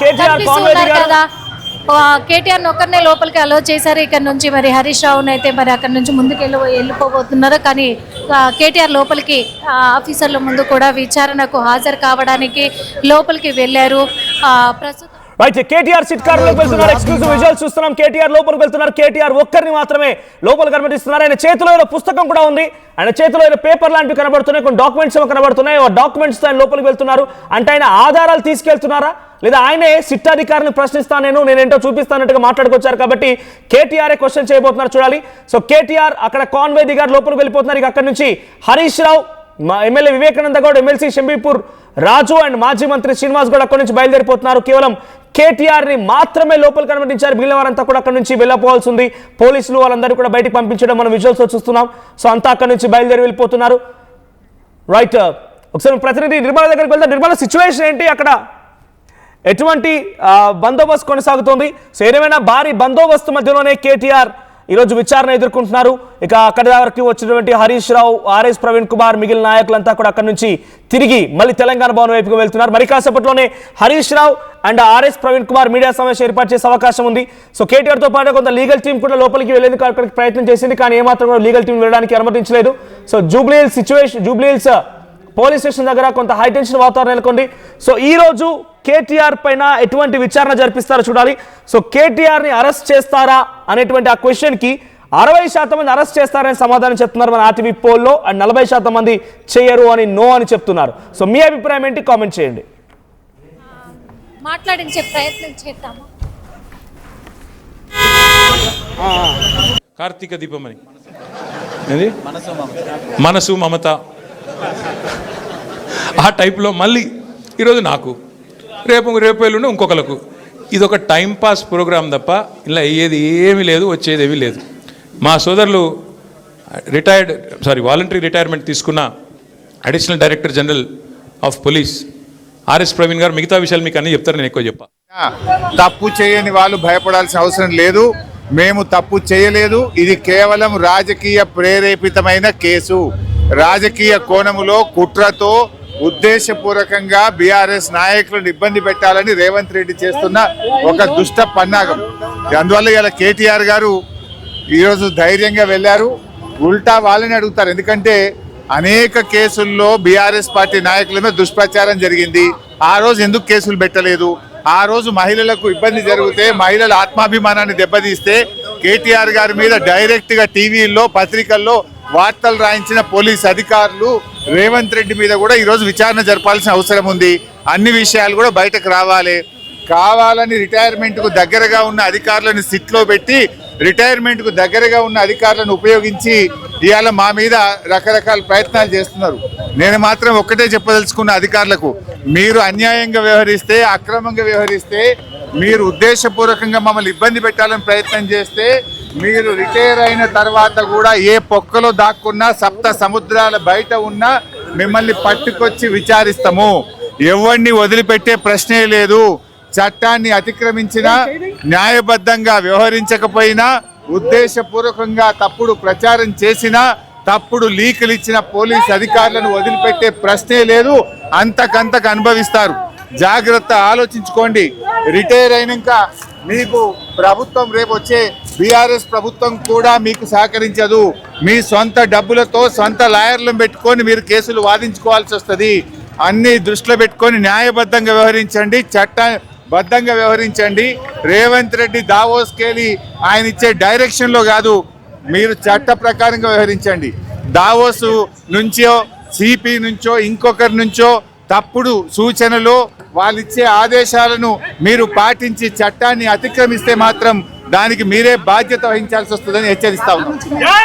కేటీఆర్ కదా. ఒక్కరినే లోపలికి అలో చేశారు. ఇక్కడ నుంచి మరి హరీష్ రావుని అయితే మరి అక్కడ నుంచి ముందుకు వెళ్ళి వెళ్ళిపోబోతున్నారు. కానీ కేటీఆర్ లోపలికి ఆఫీసర్ల ముందు కూడా విచారణకు హాజరు కావడానికి లోపలికి వెళ్ళారు. ఆ, ప్రస్తుతం రైట్ కేటీఆర్ సిట్ కారులోకి వెళ్తున్నారు. ఎక్స్క్లూజివ్ విజువల్స్ చూస్తున్నాం. కేటీఆర్ లోపలికి వెళ్తున్నారు. కేటీఆర్ ఒక్కరిని మాత్రమే లోపల కనిపిస్తున్నారు. ఆయన చేతిలో ఏదో పుస్తకం కూడా ఉంది. ఆయన చేతిలో ఏదో పేపర్ లాంటివి కనబడుతున్నాయి. కొన్ని డాక్యుమెంట్స్ ఏమో కనబడుతున్నాయి. డాక్యుమెంట్స్ ఆయన లోపలికి వెళ్తున్నారు. అంటే ఆయన ఆధారాలు తీసుకెళ్తున్నారా? లేదా ఆయనే సిట్ అధికారిని ప్రశ్నిస్తాను నేను నేనేంటో చూపిస్తానట్టుగా మాట్లాడుకొచ్చారు కాబట్టి కేటీఆర్ క్వశ్చన్ చేయబోతున్నారు చూడాలి. సో కేటీఆర్ అక్కడ కాన్వేది గారు లోపలికి వెళ్ళిపోతున్నారు. ఇక అక్కడ నుంచి హరీష్ రావు మా MLA Vivekananda Goud MLC Shambipur Raju and మాజీ మంత్రి శ్రీనివాస్ గౌడ్ అక్కడి నుంచి బయలుదేరిపోతున్నారు. కేవలం కేటీఆర్ని మాత్రమే లోపల అనుమతించారు. మిగిలిన వారంతా కూడా అక్కడ నుంచి వెళ్ళపోవాల్సి ఉంది. పోలీసులు వాళ్ళందరూ కూడా బయటికి పంపించడం మనం విజువల్స్ చూస్తున్నాం. సో అంతా అక్కడి నుంచి బయలుదేరి వెళ్ళిపోతున్నారు. రైట్ uh, ఒకసారి ప్రతినిధి నిర్మల దగ్గరికి వెళ్తాం నిర్మల సిచ్యువేషన్ ఏంటి? అక్కడ ఎటువంటి uh, బందోబస్తు కొనసాగుతోంది. సో ఏదేమైనా భారీ బందోబస్తు మధ్యలోనే కేటీఆర్ ఈరోజు విచారణ ఎదుర్కొంటున్నారు. ఇక అక్కడి వరకు వచ్చినటువంటి హరీష్ రావు ఆర్ఎస్ ప్రవీణ్ కుమార్ మిగిలిన నాయకులంతా కూడా అక్కడి నుంచి తిరిగి మళ్ళీ తెలంగాణ భవన్ వైపుకు వెళ్తున్నారు. మరి కాసేపట్లోనే Harish Rao and RS Praveen Kumar media సమావేశం ఏర్పాటు చేసే అవకాశం ఉంది. సో కేటీఆర్తో పాటు కొంత లీగల్ టీం కూడా లోపలికి వెళ్ళేందుకు అక్కడికి ప్రయత్నం చేసింది. కానీ ఏమాత్రం కూడా లీగల్ టీం వెళ్ళడానికి అనుమతించలేదు. So Jubilee Hills situation Jubilee Hills uh, police station దగ్గర కొంత హైటెన్షన్ వాతావరణం నెలకొంది. సో ఈ రోజు కేటీఆర్ పైన ఎటువంటి విచారణ జరిపిస్తారో చూడాలి. సో కేటీఆర్ని అరెస్ట్ చేస్తారా అనేటువంటి ఆ క్వశ్చన్కి అరవై శాతం మంది అరెస్ట్ చేస్తారని సమాధానం చెప్తున్నారు మన ఆర్టీవీ పోల్లో అండ్ నలభై శాతం మంది చేయరు అని నో అని చెప్తున్నారు. సో మీ అభిప్రాయం ఏంటి? కామెంట్ చేయండి. మాట్లాడించే ప్రయత్నం చేద్దాము. కార్తీక దీపం అని. మనసు మమత. ఆ టైప్లో మళ్ళీ ఈరోజు నాకు రేపు రేపు ఎల్లుండి ఇంకొకలకు. ఇది ఒక టైంపాస్ ప్రోగ్రాం తప్ప ఇలా అయ్యేది ఏమీ లేదు వచ్చేది ఏమీ లేదు. మా సోదరులు రిటైర్డ్ సారీ వాలంటరీ రిటైర్మెంట్ తీసుకున్న additional director general of police RS Praveen garu మిగతా విషయాలు మీకు అన్నీ చెప్తారు నేను ఎక్కువ చెప్పా. తప్పు చేయని వాళ్ళు భయపడాల్సిన అవసరం లేదు. మేము తప్పు చేయలేదు. ఇది కేవలం రాజకీయ ప్రేరేపితమైన కేసు. రాజకీయ కోణములో కుట్రతో ఉద్దేశపూర్వకంగా బీఆర్ఎస్ నాయకులను ఇబ్బంది పెట్టాలని రేవంత్ రెడ్డి చేస్తున్న ఒక దుష్ట పన్నాగం. అందువల్ల ఇలా కేటీఆర్ గారు ఈరోజు ధైర్యంగా వెళ్ళారు. ఉల్టా వాళ్ళని అడుగుతారు. ఎందుకంటే అనేక కేసుల్లో బీఆర్ఎస్ పార్టీ నాయకుల మీద దుష్ప్రచారం జరిగింది. ఆ రోజు ఎందుకు కేసులు పెట్టలేదు? ఆ రోజు మహిళలకు ఇబ్బంది జరిగితే మహిళల ఆత్మాభిమానాన్ని దెబ్బతీస్తే కేటీఆర్ గారి మీద డైరెక్ట్గా టీవీల్లో పత్రికల్లో వార్తలు రాయించిన పోలీస్ అధికారులు రేవంత్ రెడ్డి మీద కూడా ఈరోజు విచారణ జరపాల్సిన అవసరం ఉంది. అన్ని విషయాలు కూడా బయటకు రావాలి. కావాలని రిటైర్మెంట్కు దగ్గరగా ఉన్న అధికారులను సిట్లో పెట్టి రిటైర్మెంట్కు దగ్గరగా ఉన్న అధికారులను ఉపయోగించి ఇవాళ మా మీద రకరకాల ప్రయత్నాలు చేస్తున్నారు. నేను మాత్రం ఒక్కటే చెప్పదలుచుకున్న అధికారులకు మీరు అన్యాయంగా వ్యవహరిస్తే అక్రమంగా వ్యవహరిస్తే మీరు ఉద్దేశపూర్వకంగా మమ్మల్ని ఇబ్బంది పెట్టాలని ప్రయత్నం చేస్తే మీరు రిటైర్ అయిన తర్వాత కూడా ఏ పొక్కలో దాక్కున్నా సప్త సముద్రాల బయట ఉన్నా మిమ్మల్ని పట్టుకొచ్చి విచారిస్తాము. ఎవరిని వదిలిపెట్టే ప్రశ్నే లేదు. చట్టాన్ని అతిక్రమించినా న్యాయబద్ధంగా వ్యవహరించకపోయినా ఉద్దేశపూర్వకంగా తప్పుడు ప్రచారం చేసినా తప్పుడు లీకులు ఇచ్చిన పోలీస్ అధికారులను వదిలిపెట్టే ప్రశ్నే లేదు. అంతకంతకు అనుభవిస్తారు. జాగ్రత్త ఆలోచించుకోండి. రిటైర్ అయినాక మీకు ప్రభుత్వం రేపు వచ్చే బీఆర్ఎస్ ప్రభుత్వం కూడా మీకు సహకరించదు. మీ సొంత డబ్బులతో సొంత లాయర్లను పెట్టుకొని మీరు కేసులు వాదించుకోవాల్సి వస్తుంది. అన్ని దృష్టిలో పెట్టుకొని న్యాయబద్ధంగా వ్యవహరించండి చట్ట బద్ధంగా వ్యవహరించండి. రేవంత్ రెడ్డి దావోస్కెళ్ళి ఆయన ఇచ్చే డైరెక్షన్లో కాదు మీరు చట్ట ప్రకారంగా వ్యవహరించండి. దావోస్ నుంచో సిపి నుంచో ఇంకొకరి నుంచో తప్పుడు సూచనలు వాళ్ళు ఇచ్చే ఆదేశాలను మీరు పాటించి చట్టాన్ని అతిక్రమిస్తే మాత్రం దానికి మీరే బాధ్యత వహించాల్సి వస్తుందని హెచ్చరిస్తా ఉన్నాం.